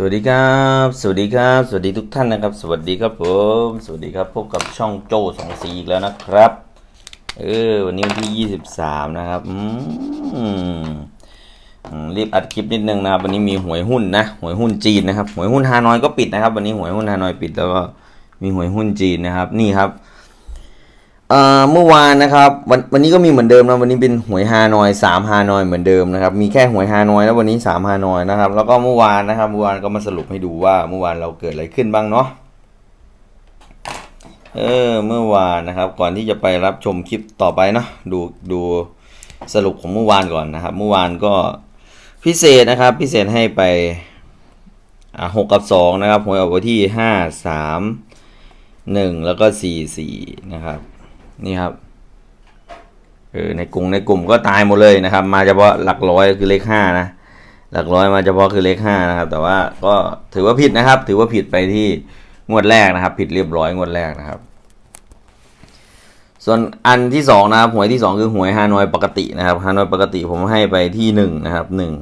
สวัสดีครับ สวัสดีครับ สวัสดีทุกท่านนะครับ สวัสดีครับผม สวัสดีครับ พบกับช่องโจสองสีอีกแล้วนะครับ เออ วันนี้วันที่ยี่สิบสามนะครับอืมอืมรีบอัดคลิปนิดนึงนะครับ วันนี้มีหวยหุ้นนะ หวยหุ้นจีนนะครับ หวยหุ้นฮานอยก็ปิดนะครับ วันนี้หวยหุ้นฮานอยปิดแล้วก็มีหวยหุ้นจีนนะครับ นี่ครับ เมื่อวานนะครับวันวันนี้ก็มีเหมือนเดิมนะวันนี้เป็นหวยฮานอยสามฮานอยเหมือนเดิมนะครับมีแค่หวยฮานอยแล้ววันนี้สามฮานอยนะครับแล้วก็เมื่อวานนะครับเมื่อวานก็มาสรุปให้ดูว่าเมื่อวานเราเกิดอะไรขึ้นบ้างเนาะเออเมื่อวานนะครับ ก่อนที่จะไปรับชมคลิปต่อไปเนาะดูดูสรุปของเมื่อวานก่อนนะครับ เมื่อวานก็พิเศษนะครับ พิเศษให้ไปอ่าหกกับสองนะครับหวยออกไปที่ห้าสามหนึ่งแล้วก็สี่สี่นะครับ นี่ครับเออในกลุ่มในกลุ่มก็ตายหมดเลยนะครับ มาเฉพาะหลักร้อยคือเลขห้านะหลักร้อยมาเฉพาะคือเลขห้านะครับ แต่ว่าก็ถือว่าผิดนะครับ ถือว่าผิดไปที่งวดแรกนะครับ ผิดเรียบร้อยงวดแรกนะครับ ส่วนอันที่สองนะครับหวยที่สองคือหวยฮานอยปกตินะครับฮานอยปกติผมให้ไปที่หนึ่งนะครับหนึ่ง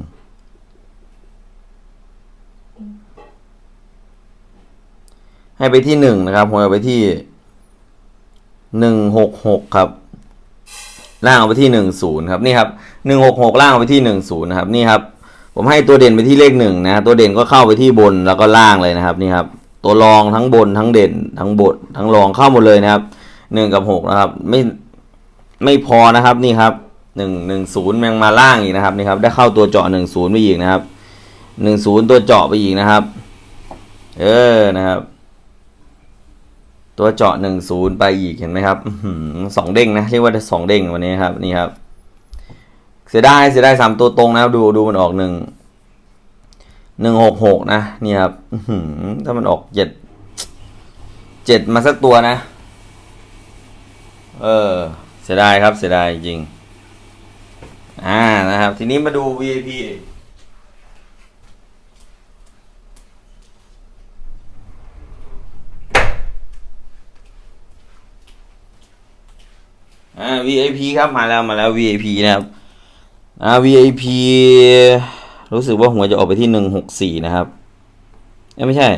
ให้ไปที่หนึ่งนะครับหวยไปที่ หนึ่งหกหกครับล่างเอาไปที่หนึ่งศูนย์ครับนี่ครับหนึ่งหกหกล่างเอาไปที่หนึ่งศูนย์นะครับนี่ครับผมให้ตัวเด่นไปที่เลขหนึ่งนะตัวเด่นก็เข้าไปที่บนแล้วก็ล่างเลยนะครับนี่ครับตัวรองทั้งบนทั้งเด่นทั้งบนทั้งรองเข้าหมดเลยนะครับหนึ่งกับหกนะครับไม่ไม่พอนะครับนี่ครับหนึ่งหนึ่งศูนย์ยังมาล่างอีกนะครับนี่ครับได้เข้าตัวเจาะหนึ่งศูนย์ไปอีกนะครับหนึ่งศูนย์ตัวเจาะไปอีกนะครับ เออนะครับ ตัวเจาะหนึ่งศูนย์ไปอีกเห็นไหมครับสองเด้งนะเรียกว่าสองเด้งวันนี้ครับนี่ครับ เสียดายเสียดายสามตัวตรงนะครับดูดูมันออกหนึ่งหนึ่งหกหกนะนี่ครับถ้ามันออกเจ็ดเจ็ดมาสักตัวนะ เออ เสียดายครับเสียดายจริง อ่านะครับ ทีนี้มาดู VIP อ่า VIP ครับมาแล้วมาแล้ว VIP นะครับอ่า VIP รู้สึกว่าหวยจะออกไปที่หนึ่งหกสี่นะครับเอ้ไม่ใช่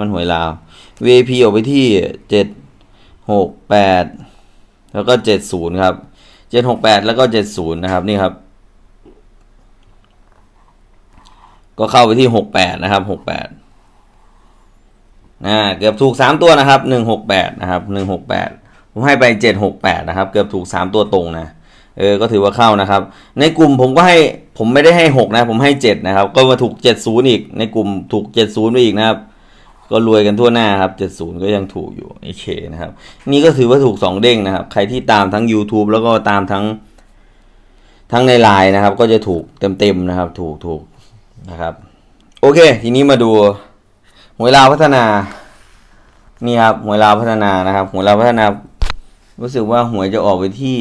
มันหวยลาว VIP ออกไปที่เจ็ดหกแปดแล้วก็เจ็ดศูนย์ครับเจ็ดหกแปดแล้วก็เจ็ดศูนย์นะครับนี่ครับ ก็เข้าไปที่หกแปดนะครับหกแปดอ่าเกือบถูกสามตัวนะครับหนึ่งหกแปดนะครับหนึ่งหกแปด ผมให้ไปเจ็ดหกแปดนะครับ เกือบถูกสามตัวตรงนะ เออ ก็ถือว่าเข้านะครับ ในกลุ่มผมก็ให้ ผมไม่ได้ให้หกนะ ผมให้เจ็ดนะครับ ก็มาถูกเจ็ดศูนย์อีก ในกลุ่มถูกเจ็ดศูนย์ไปอีกนะครับ ก็รวยกันทั่วหน้าครับเจ็ดศูนย์ก็ยังถูกอยู่ โอเคนะครับ นี่ก็ถือว่าถูกสองเด้งนะครับ ใครที่ตามทั้ง YouTube แล้วก็ตามทั้ง ทั้งในไลน์นะครับ ก็จะถูกเต็มๆนะครับ ถูกถูกนะครับ โอเค ทีนี้มาดูหวยลาวพัฒนา นี่ครับหวยลาวพัฒนานะครับหวยลาวพัฒนา รู้สึกว่าหวยจะออกไปที่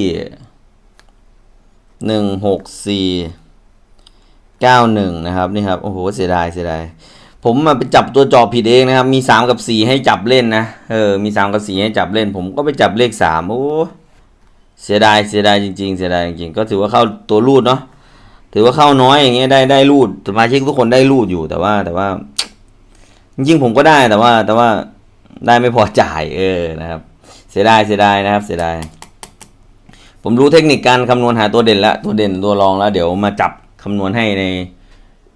หนึ่งหกสี่เก้าหนึ่งนะครับนี่ครับ โอ้โหเสียดายเสียดายผมมาไปจับตัวจอผิดเองนะครับ มีสามกับสี่ให้จับเล่นนะเออมีสามกับสี่ให้จับเล่น ผมก็ไปจับเลขสามโอ้เสียดายเสียดายจริงๆเสียดายจริงๆก็ถือว่าเข้าตัวรูดเนาะถือว่าเข้าน้อยอย่างเงี้ยได้ได้รูดสมาชิกทุกคนได้รูดอยู่แต่ว่าแต่ว่า จริงๆผมก็ได้แต่ว่า แต่ว่าได้ไม่พอจ่ายเออนะครับ สียดายเสียดายนะครับเสียดาย ผมรู้เทคนิคการคำนวณหาตัวเด่นแล้วตัวเด่นตัวรองแล้ว เดี๋ยวมาจับคำนวณให้ใน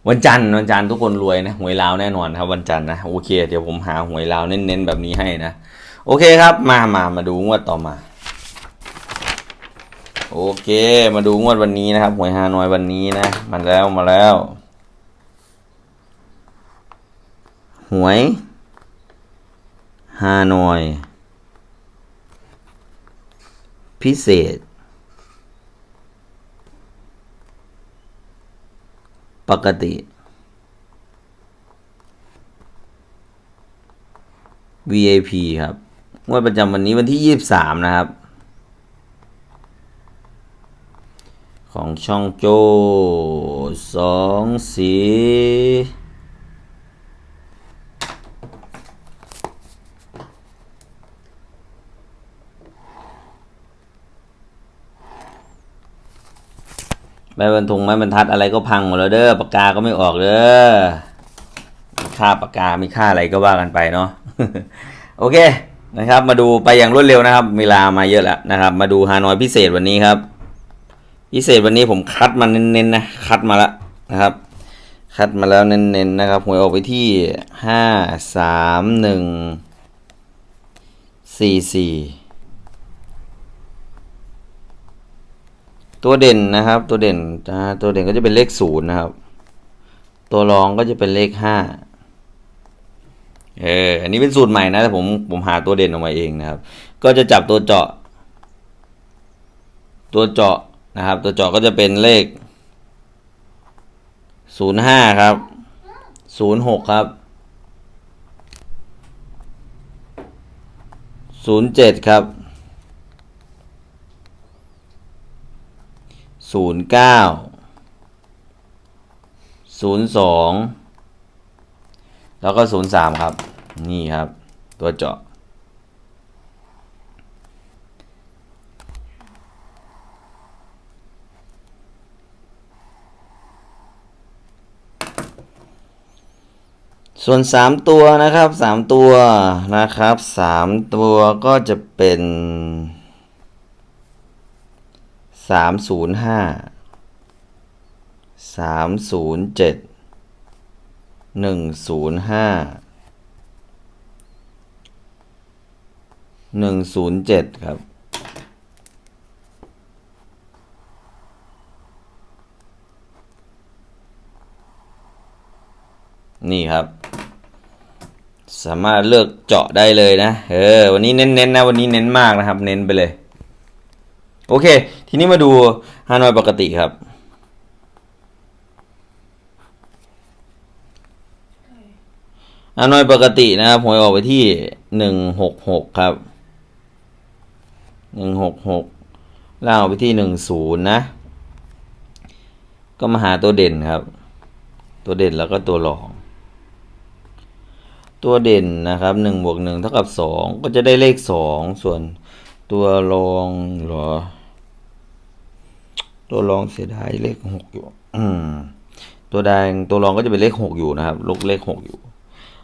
วันจันทร์วันจันทร์ทุกคนรวยนะหวยลาวแน่นอนครับวันจันทร์นะโอเค เดี๋ยวผมหาหวยลาวเน้นๆแบบนี้ให้นะโอเคครับ มามามาดูงวดต่อมา โอเค มาดูงวดวันนี้นะครับหวยฮานอยวันนี้นะมาแล้วมาแล้ว หวยฮานอย พิเศษ ปกติ VIP ครับงวดประจำวันนี้วันที่ 23 นะครับ ของช่องโจสองสี ไม้บรรทุงไม้บรรทัดอะไรก็พังหมดแล้วเด้อปากกาก็ไม่ออกเด้อค่าปากกามีค่าอะไรก็ว่ากันไปเนาะโอเคนะครับมาดูไปอย่างรวดเร็วนะครับ เวลามาเยอะแล้วนะครับ มาดูฮานอยพิเศษวันนี้ครับ พิเศษวันนี้ผมคัดมาเน้นๆนะคัดมาแล้วนะครับ คัดมาแล้วเน้นๆนะครับหวยออกไปที่ห้าสามหนึ่งสี่สี่ ตัวเด่นนะครับ ตัวเด่นอ่าตัวเด่นก็จะเป็นเลขศูนย์นะครับ ตัวรองก็จะเป็นเลขห้าเอออันนี้เป็นสูตรใหม่นะแต่ผมผมหาตัวเด่นออกมาเองนะครับ ก็จะจับตัวเจาะ ตัวเจาะนะครับ ตัวเจาะก็จะเป็นเลขศูนย์ห้าครับศูนย์หกครับศูนย์เจ็ดครับ ศูนย์เก้าศูนย์สองแล้วก็ศูนย์สามครับ นี่ครับ ตัวเจาะ ส่วนสามตัวนะครับสามตัวนะครับสามตัวก็จะเป็น สามศูนย์ห้าสามศูนย์เจ็ดหนึ่งศูนย์ห้าหนึ่งศูนย์เจ็ดครับ นี่ครับ สามารถเลือกเจาะได้เลยนะ เออ วันนี้เน้นๆนะ วันนี้เน้นมากนะครับ เน้นไปเลย โอเค ทีนี้มาดูฮานอยปกติครับ ฮานอยปกตินะครับหวยออกไปที่หนึ่งหกหกครับหนึ่งหกหกล่างออกไปที่หนึ่งศูนย์นะ ก็มาหาตัวเด่นครับ ตัวเด่นแล้วก็ตัวรอง ตัวเด่นนะครับหนึ่งบวกหนึ่งเท่ากับสองก็จะได้เลขสองส่วนตัวรองหรอ ตัวรองเสียดายเลขหกอยู่ อืม ตัวแดงตัวรองก็จะเป็นเลขหกอยู่นะครับลกเลขหกอยู่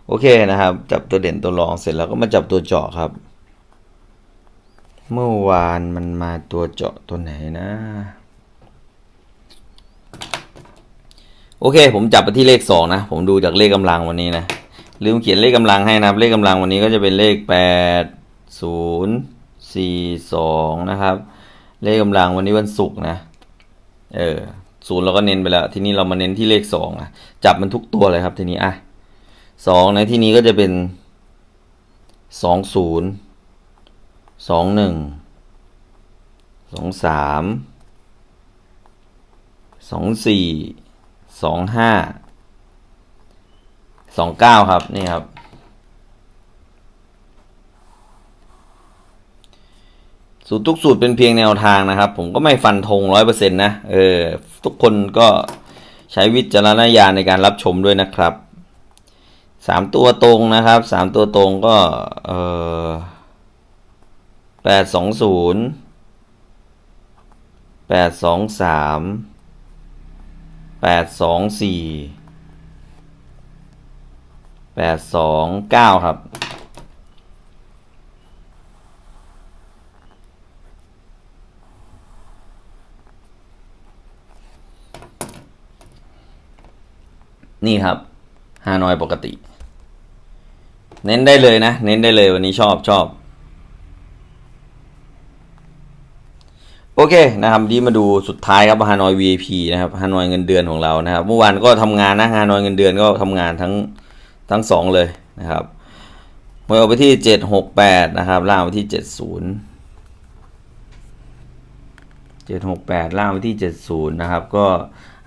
โอเคนะครับ จับตัวเด่นตัวรองเสร็จแล้วก็มาจับตัวเจาะครับ เมื่อวานมันมาตัวเจาะตัวไหนนะ โอเค ผมจับไปที่เลขสองนะ ผมดูจากเลขกำลังวันนี้นะลืมเขียนเลขกำลังให้นะครับ เลขกำลังวันนี้ก็จะเป็นเลขแปดศูนย์สี่สองนะครับ เลขกำลังวันนี้วันศุกร์นะ เออศูนย์เราก็เน้นไปแล้ว ทีนี้เรามาเน้นที่เลขสองนะจับมันทุกตัวเลยครับ ทีนี้อะสองในที่นี้ก็จะเป็นสองศูนย์สองหนึ่งสองสามสองสี่สองห้าสองเก้าครับ นี่ครับ สูตรทุกสูตรเป็นเพียงแนวทางนะครับ ผมก็ไม่ฟันธงร้อยเปอร์เซ็นต์นะเออทุกคนก็ใช้วิจารณญาณในการรับชมด้วยนะครับสามตัวตรงนะครับสามตัวตรงก็เออแปดสองศูนย์แปดสองสามแปดสองสี่แปดสองเก้าครับ นี่ครับฮานอยปกติ เน้นได้เลยนะ เน้นได้เลยวันนี้ชอบชอบ โอเคนะครับที่มาดูสุดท้ายครับฮานอย VIP นะครับฮานอยเงินเดือนของเรานะครับ เมื่อวานก็ทำงานนะฮานอยเงินเดือนก็ทำงานทั้งทั้งสองเลยนะครับหวยออกไปที่เจ็ดหกแปดนะครับ ล่างไปที่เจ็ดศูนย์เจ็ดหกแปดล่างไปที่เจ็ดศูนย์นะครับ ก็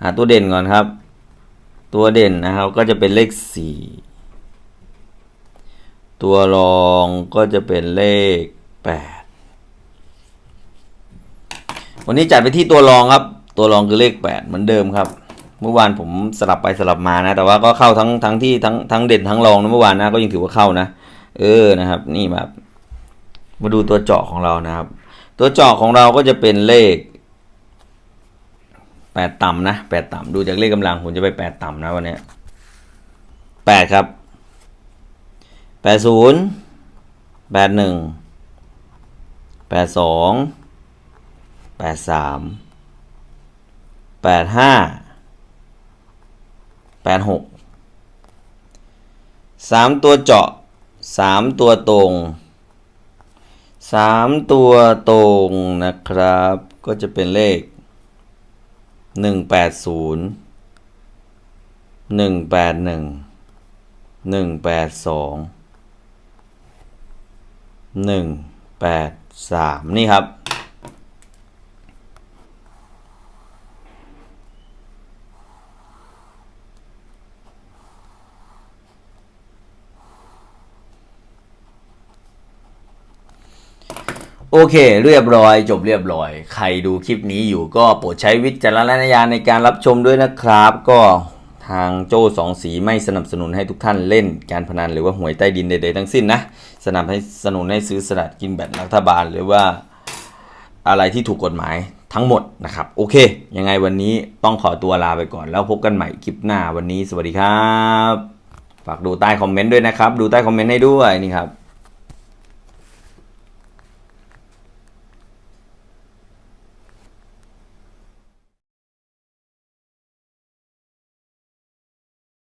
หาตัวเด่นก่อนครับ ตัวเด่นนะครับก็จะเป็นเลขสี่ตัวรองก็จะเป็นเลขแปดวันนี้จัดไปที่ตัวรองครับ ตัวรองคือเลขแปดเหมือนเดิมครับ เมื่อวานผมสลับไปสลับมานะ แต่ว่าก็เข้าทั้งทั้งที่ทั้งทั้งเด่นทั้งรองนะเมื่อวานนะก็ยังถือว่าเข้านะ เออนะครับ นี่แบบมาดูตัวเจาะของเรานะครับ ตัวเจาะของเราก็จะเป็นเลข แปดต่ำนะแปดต่ำดูจากเลขกำลังผมจะไปแปดต่ำนะวันนี้แปดครับแปดศูนย์แปดหนึ่งแปดสองแปดสามแปดห้าแปดหกสามตัวเจาะสามตัวตรงสามตัวตรงนะครับ ก็จะเป็นเลข หนึ่งแปดศูนย์หนึ่งแปดหนึ่งหนึ่งแปดสองหนึ่งแปดสามนี่ครับ โอเค เรียบร้อย จบเรียบร้อย ใครดูคลิปนี้อยู่ก็โปรดใช้วิจารณญาณในการรับชมด้วยนะครับ ก็ทางโจ้สองสีไม่สนับสนุนให้ทุกท่านเล่นการพนันหรือว่าหวยใต้ดินใดๆทั้งสิ้นนะสนับสนุนให้ซื้อสลากกินแบ่งรัฐบาล หรือว่าอะไรที่ถูกกฎหมายทั้งหมดนะครับ โอเค ยังไงวันนี้ต้องขอตัวลาไปก่อน แล้วพบกันใหม่คลิปหน้าวันนี้ สวัสดีครับ ฝากดูใต้คอมเมนต์ด้วยนะครับ ดูใต้คอมเมนต์ให้ด้วยนี่ครับ